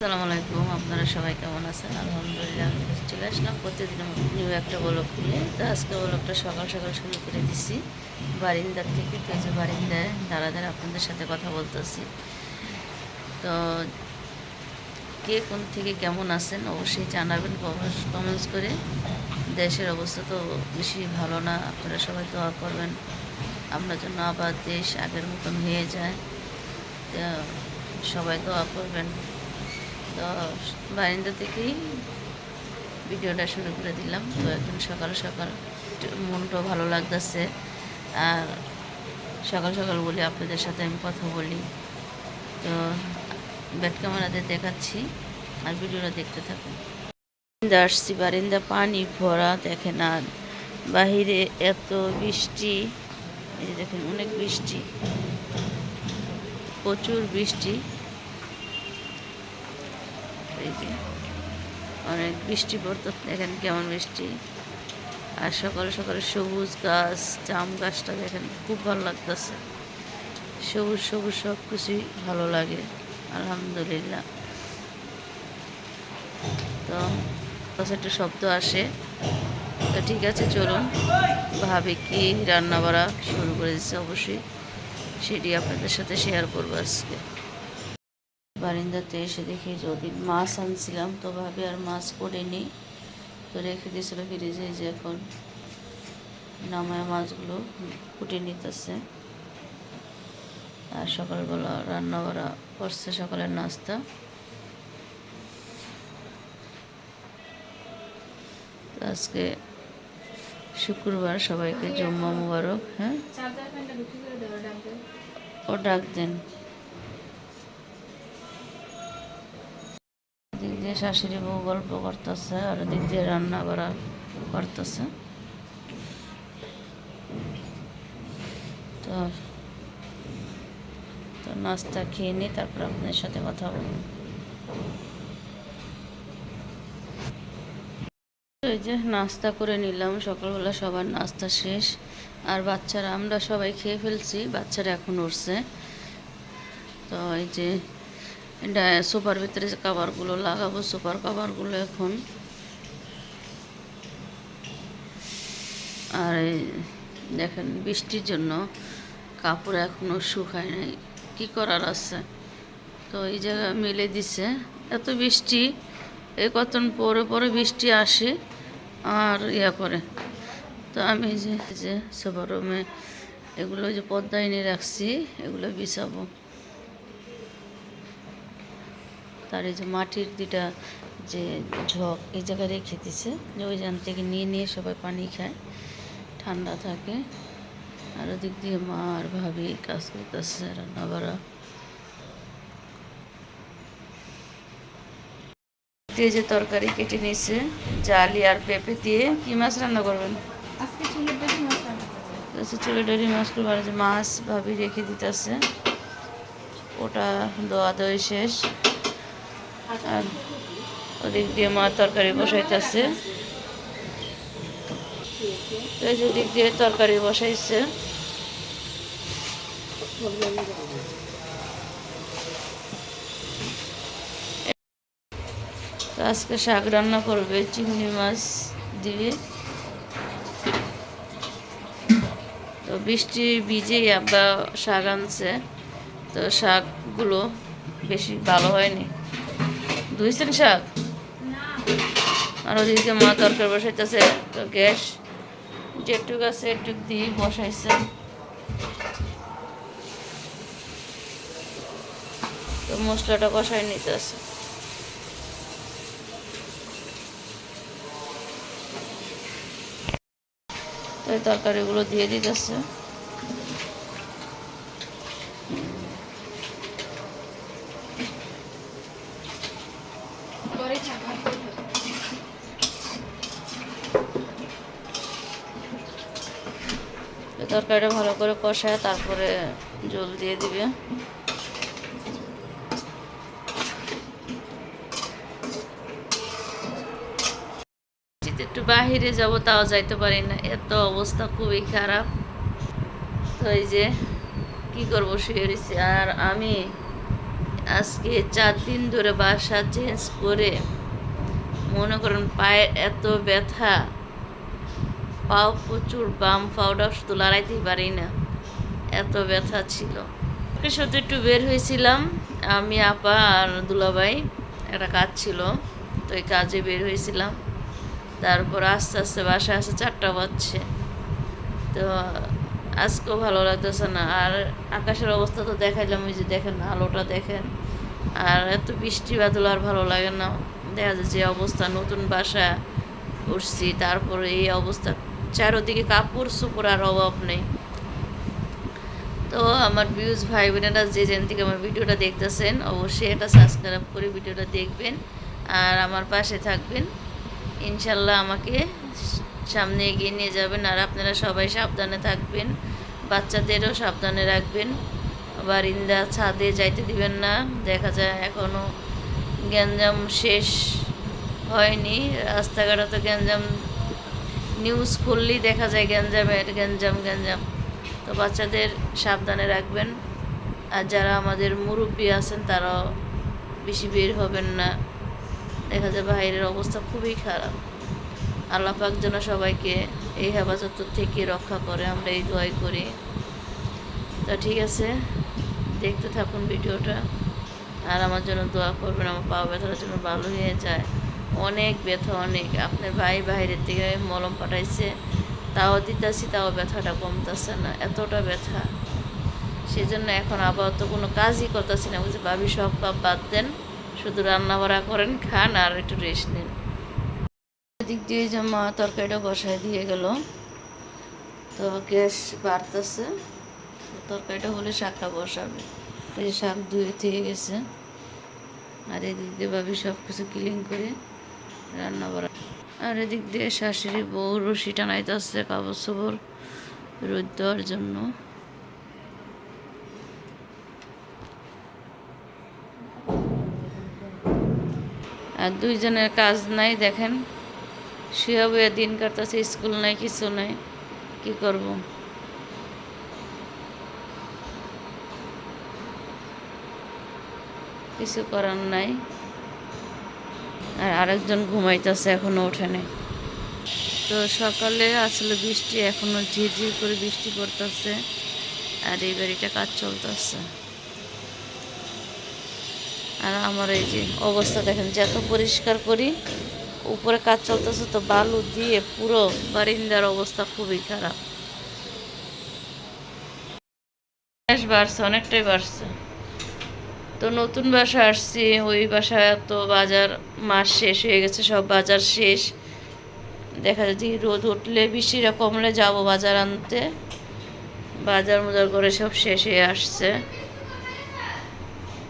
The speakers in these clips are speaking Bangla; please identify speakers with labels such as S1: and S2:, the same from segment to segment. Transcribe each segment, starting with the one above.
S1: আসসালামু আলাইকুম, আপনারা সবাই কেমন আছেন? আলহামদুলিল্লাহ, আমি চলে আসলাম। প্রতিদিন নিউ একটা ব্লগ খুলে তো আজকে ব্লগটা সকাল সকাল শুরু করে দিছি। বারিন্দার থেকে, তো যে বারিন্দায় দাঁড়া আপনাদের সাথে কথা বলতেছি। তো কে কোন থেকে কেমন আছেন অবশ্যই জানাবেন, কমেন্টস করে। দেশের অবস্থা তো বেশি ভালো না, আপনারা সবাই দোয়া করবেন। আপনার জন্য আবার দেশ আগের মতন হয়ে যায়। সবাই দোয়া করবেন। তো বারিন্দা থেকেই ভিডিওটা শুরু করে দিলাম। তো এখন সকাল সকাল মনটাও ভালো লাগতেছে। আর সকাল সকাল বলি আপনাদের সাথে আমি কথা বলি। তো ব্যাট ক্যামেরাতে দেখাচ্ছি আর ভিডিওটা দেখতে থাকুন। বারিন্দা আসছি, বারিন্দা পানি ভরা, দেখেন আর বাহিরে এত বৃষ্টি। এই যে দেখেন, অনেক বৃষ্টি, প্রচুর বৃষ্টি। এই যে। অনেক বৃষ্টি পড়তো, দেখেন কেমন বৃষ্টি। আর সকালে সকালে সবুজ গাছ, জাম গাছটা দেখেন খুব ভালো লাগতেছে। সবুজ সবুজ সব কিছুই ভালো লাগে, আলহামদুলিল্লাহ। তো কাছে একটু শব্দ আসে। তো ঠিক আছে, চলুন। ভাবে কি রান্না বাড়া শুরু করে দিচ্ছে অবশ্যই, সেটি আপনাদের সাথে শেয়ার করব আজকে। বারিন্দাতে এসে দেখি যদি মাছ আনছিলাম তো ভাবে আর মাছ করিনি তো রেখে দিয়েছিল ফ্রিজে যে এখন নামায় মাছগুলো কুটে নিতেছে। আর সকালবেলা রান্না করা করছে সকালের নাস্তা। আজকে শুক্রবার সবাইকে জম্মা মুবারক হ্যাঁ? ও ডাক দেন। দিয়ে শাশুড়ি বউ গল্প করতেছে আর দিক দিয়ে রান্না করা করতেছে। তো তো নাস্তা খেয়ে নিই তারপর আপনাদের সাথে কথা বলব। এই যে নাস্তা করে নিলাম, সকালবেলা সবার নাস্তা শেষ। আর বাচ্চারা, আমরা সবাই খেয়ে ফেলছি, বাচ্চারা এখন উঠছে। তো এই যে সোফার ভিতরে যে কাভারগুলো লাগাবো সোফার কাভারগুলো এখন। আর দেখেন, বৃষ্টির জন্য কাপড় এখনও শুকায় নাই। কি করার আছে? তো এই জায়গায় মেলে দিছে। এত বৃষ্টি এই কতন পরে পরে বৃষ্টি আসে, আর ইয়া করে। তো আমি যে যে সোফা রুমে এগুলো যে পর্দা এনে রাখছি, এগুলো বিছাবো। তার এই যে মাটির দুটা যে ঝক এই জায়গায় রেখে দিছে। যে ওই জান থেকে নিয়ে নিয়ে সবাই পানি খায়। ঠান্ডা থাকে। আর ওদিক দিয়ে মা আর ভাবি কাজ করতেছে রান্না বাড়া। দিয়ে যে তরকারি কেটে নিয়েছে জালি আর পেঁপে দিয়ে। কি মাছ রান্না করবেন? আচ্ছা চুলে ডরি মাছ করব। যে মাছ ভাবি রেখে দিতেছে। ওটা দোয়া দই শেষ। আর ওদিক দিয়ে মা তরকারি বসাইতেছে। এই দিয়ে তরকারি বসাইছে। আজকে শাক রান্না করবে চিংড়ি মাছ দিয়ে। তো বৃষ্টি ভিজেই আব্বা শাক আনছে। তো শাকগুলো বেশি ভালো হয়নি। ধুইছেন শাক। আর ওদিকে মা তরকারি বসাইতেছে, তো গ্যাস যেটুক আছে এটুক দিয়ে বসাইছে। তো মশলাটা কষাই নিতেছে। তো তরকারিগুলো দিয়ে দিতেছে
S2: পরে খাব ভাত করে খাব।
S1: তো তরকারিটা ভালো করে কষায় তারপরে জল দিয়ে দিবে। একটু বাহিরে যাব, তাও যাইতে পারি না। এত অবস্থা খুবই খারাপ। তো এই যে কি করব, শুয়ে রয়েছি আর আমি আজকে চার দিন ধরে বাসা চেঞ্জ করে, মনে করেন পায়ের এত ব্যথা পাও, প্রচুর বাম পাউডা শুধু লড়াইতেই পারি না। এত ব্যথা ছিল। শুধু একটু বের হয়েছিলাম। আমি, আপা আর দুলাভাই, একটা কাজ ছিল। তো এই কাজে বের হয়েছিলাম। তারপর আস্তে আস্তে বাসায় আসে চারটা বাজছে। তো আজকেও ভালো লাগতেছে না। আর আকাশের অবস্থা তো দেখাইলাম, ওই যে দেখেন আলোটা দেখেন। আর এত বৃষ্টি বাদল আর ভালো লাগে না। দেখা যায় যে অবস্থা, নতুন বাসা উঠছি, তারপরে এই অবস্থা। চারোদিকে কাপড় চোপড় আর অভাব নেই। তো আমার ভিউজ ভাই বোনেরা যে যেন থেকে আমার ভিডিওটা দেখতেছেন, অবশ্যই এটা সাবস্ক্রাইব করে ভিডিওটা দেখবেন আর আমার পাশে থাকবেন। ইনশাল্লাহ আমাকে সামনে এগিয়ে নিয়ে যাবেন আর আপনারা সবাই সাবধানে থাকবেন, বাচ্চাদেরও সাবধানে রাখবেন। বারিন্দা ছাদে যাইতে দিবেন না, দেখা যায় এখনও গ্যাঞ্জাম শেষ হয়নি রাস্তাঘাটে তো গ্যাঞ্জাম নিউজ খুললেই দেখা যায় গ্যাঞ্জামের গ্যাঞ্জাম গ্যাঞ্জাম। তো বাচ্চাদের সাবধানে রাখবেন। আর যারা আমাদের মুরব্বী আছেন, তারাও বেশি বের হবেন না। দেখা যায় বাইরের অবস্থা খুবই খারাপ। আল্লাহ পাক যেন সবাইকে এই হেফাজত থেকে রক্ষা করে, আমরা এই দোয়াই করি। তো ঠিক আছে, দেখতে থাকুন ভিডিওটা। আর আমার জন্য দোয়া করবেন, আমার পা ব্যথার জন্য ভালো হয়ে যায়। অনেক ব্যথা, অনেক। আপনার ভাই বাইরের থেকে মলম পাঠাইছে, তাও দিতেছি, তাও ব্যথাটা কমতেছে না, এতটা ব্যথা। সেজন্য এখন আপাতত কোনো কাজই করতেছি না। বুঝে ভাবি, সব কাপ বাদ দেন, শুধু রান্না বাড়া করেন, খান আর একটু রেস্ট নিন। এদিক দিয়ে যে মা তরকারিটা বসায় দিয়ে গেল। তো গ্যাস বাড়তেছে, তরকারিটা হলে শাকটা বসাবে। এই শাক ধুয়ে থেকে গেছে। আর এদিক দিয়ে ভাবি সব কিছু ক্লিন করে রান্না করা আর এদিক দিয়ে শাশুড়ি বউ রশি টানাইতেছে কাপড় চোপড় রোদ দেওয়ার জন্য। আর দুইজনের কাজ নাই, দেখেন। শুয়ে বয়ে দিন কাটতেছে, স্কুল নাই, কিছু নাই, কি করব? কিছু করার নাই। আর আরেকজন ঘুমাইতেছে, এখনও ওঠেনি তো সকালে আসলে বৃষ্টি, এখনও ঝিরঝির করে বৃষ্টি পড়তেছে, আর এই বাড়িটা কাজ চলতেছে। আর আমার এই যে অবস্থা দেখেন যে এত পরিষ্কার করি, উপরে কাজ চলতেছে তো বালু দিয়ে পুরো বারিন্দার অবস্থা খুবই খারাপ। বাড়ছে, অনেকটাই বাড়ছে। তো নতুন বাসা আসছি, ওই বাসায় তো বাজার মাস শেষ হয়ে গেছে, সব বাজার শেষ। দেখা যাচ্ছে রোদ উঠলে বৃষ্টিটা কমলে যাব বাজার আনতে। বাজার মোজার করে সব শেষ হয়ে আসছে।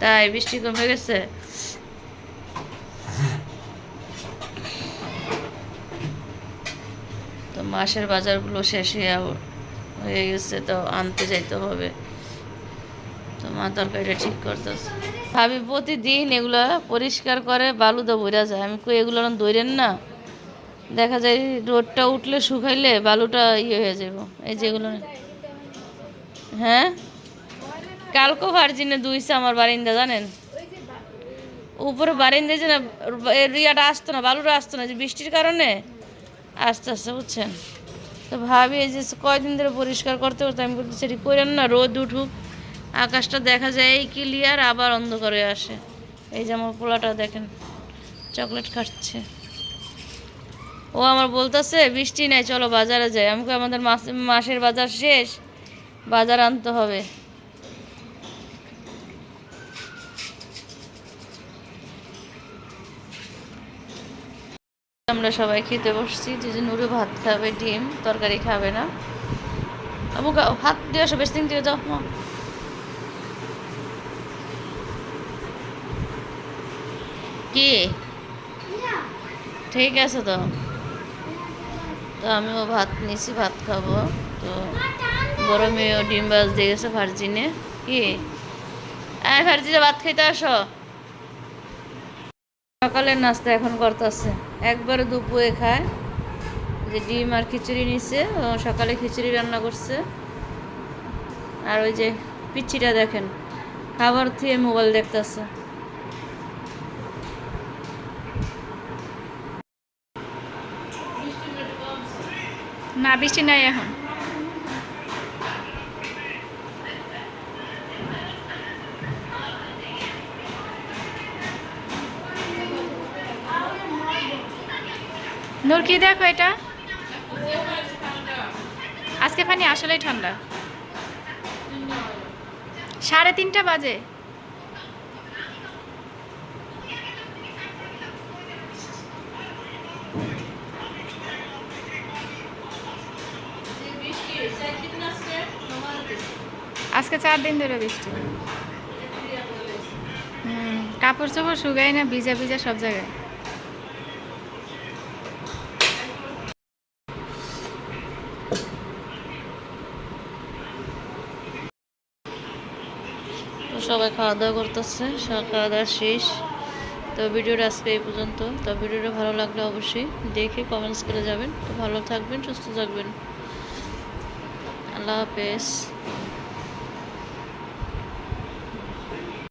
S1: তাই বৃষ্টি কমে গেছে? তো মাসের বাজারগুলো শেষ হয়ে হয়ে গেছে, তো আনতে যাইতে হবে। তো মা তরকারিটা ঠিক করতেছে। ভাবি প্রতিদিন এগুলো পরিষ্কার করে বালুদা ভরা যায়। আমি কই এগুলো দৈরেন না। দেখা যায় রোদটা উঠলে শুকাইলে বালুটা ইয়ে হয়ে যাব এই যেগুলো হ্যাঁ? কালকো ভার্জিনে দুইছে আমার বারিন্দা, জানেন? উপরে বারিন্দা যে না, এর ইয়াটা আসতো না, বালুটা আসতো না যে বৃষ্টির কারণে আস্তে আস্তে, বুঝছেন? তো ভাবি এই যে কয়দিন ধরে পরিষ্কার করতে করতে আমি বলতে সেটি করেন না, রোদ উঠুক। আকাশটা দেখা যায় এই ক্লিয়ার, আবার অন্ধকার আসে। এই যে আমার পোলাটা দেখেন, চকলেট খাচ্ছে। ও আমার বলতেছে, বৃষ্টি নাই, চলো বাজারে যাই। আমাকে আমাদের মাস মাসের বাজার শেষ, বাজার আনতে হবে। আমরা সবাই খেতে বসছি, যে যে নুরু ভাত খাবে, ডিম, তরকারি খাবে না। গা- হাত দিয়ে আসো, বেশ দিন দিয়ে যাও কি? ঠিক আছে তো। তো আমিও ভাত নিয়েছি ভাত খাব। তো বড় ডিম বাজ দিয়ে গেছে ভার্জিনে। কি? আয় ভার্জিনে ভাত খাইতে আসো। সকালের নাস্তা এখন করতেছে। একবারে দুপুরে খায়। যে ডিম আর খিচুড়ি নিছে সকালে খিচুড়ি রান্না করছে। আর ওই যে পিচ্ছিটা দেখেন, খাবার থেকে মোবাইল দেখতেছে।
S2: না, বৃষ্টি নাই এখন। নূর, কি দেখো এটা? আজকে পানি আসলেই ঠান্ডা। সাড়ে তিনটা বাজে। আজকে চার দিন ধরে বৃষ্টি। হুম, কাপড় চোপড় শুকাই না, ভিজা ভিজা সব জায়গায়।
S1: সবাই খাওয়া দাওয়া করতেছে খাওয়া দাওয়া শেষ। তো ভিডিওটা আজকে এই পর্যন্ত। তো ভিডিওটা ভালো লাগলে অবশ্যই দেখে কমেন্টস করে যাবেন। তো ভালো থাকবেন, সুস্থ থাকবেন। আল্লাহ হাফেজ।